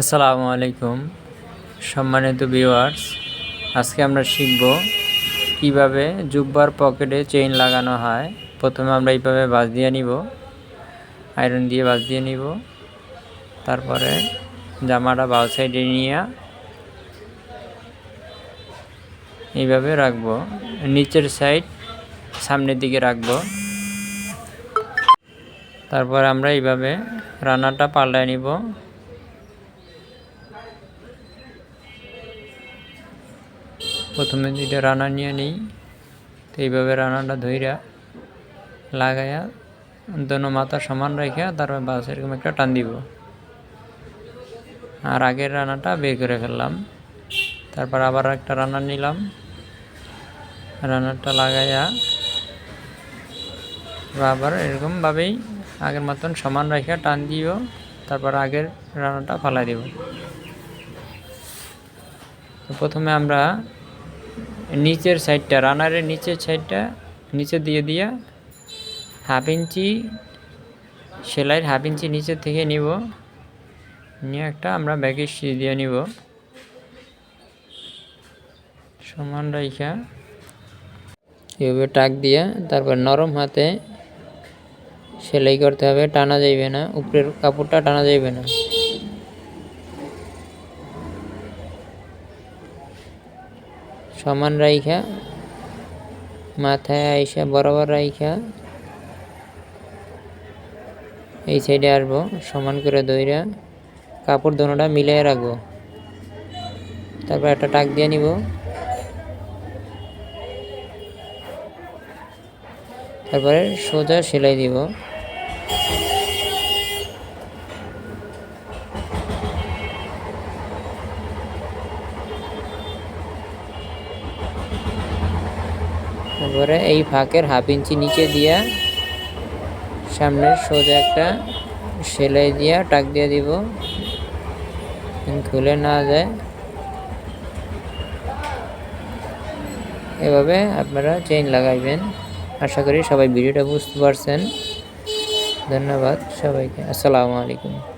আসসালামু আলাইকুম, সম্মানিত ভিউয়ার্স আজকে আমরা শিখব কীভাবে জুব্বার পকেটে চেইন লাগানো হয়। প্রথমে আমরা এইভাবে বাজ দিয়ে নিব আয়রন দিয়ে বাজ দিয়ে নিব। তারপরে জামাটা বাউ সাইডে নিয়ে এইভাবে রাখব। নিচের সাইড সামনের দিকে রাখব। তারপর আমরা এইভাবে রান্নাটা পাল্টায় নিব। প্রথমে দুইটা রান্না নিয়ে নিই, তো এইভাবে রান্নাটা ধইরা লাগাইয়া দোনো মাথা সমান রেখে তারপর বাস এরকম একটা টান দিব। আর আগের রান্নাটা বের করে ফেললাম। তারপর আবার একটা রান্না নিলাম। রান্নাটা লাগাইয়া আবার এরকমভাবেই আগের মতন সমান রেখে টান দিব, তারপর আগের রানাটা ফালাই দিব। প্রথমে আমরা নিচের সাইডটা, রানারের নিচের সাইডটা, নিচে দিয়ে দিয়া হাফ ইঞ্চি সেলাইয়ের হাফ ইঞ্চি নিচে থেকে নিব। নিয়ে একটা আমরা ব্যাগের সিজ দিয়ে নিব। সমান রাইখা। এভাবে টাক দিয়া তারপর নরম হাতে সেলাই করতে হবে, টানা যাইবে না, উপরের কাপড়টা টানা যাইবে না। সমান রাইখা, মাথায় আইসা বরাবর রাইখা। এই সাইডে আসব, সমান করে দইরা, কাপড় দোনোটা মিলিয়ে রাখব। তারপর একটা টাক দিয়ে নিব। তারপরে সোজা সেলাই দিব। তারপরে এই ফাঁকের হাফ ইঞ্চি নিচে দিয়া, সামনে সোজা একটা সেলাই দিয়া টাক দিয়ে দিব। খুলে না যায়। এভাবে আপনারা চেইন লাগাইবেন। আশা করি সবাই ভিডিওটা বুঝতে পারছেন। ধন্যবাদ সবাইকে। আসসালামু আলাইকুম।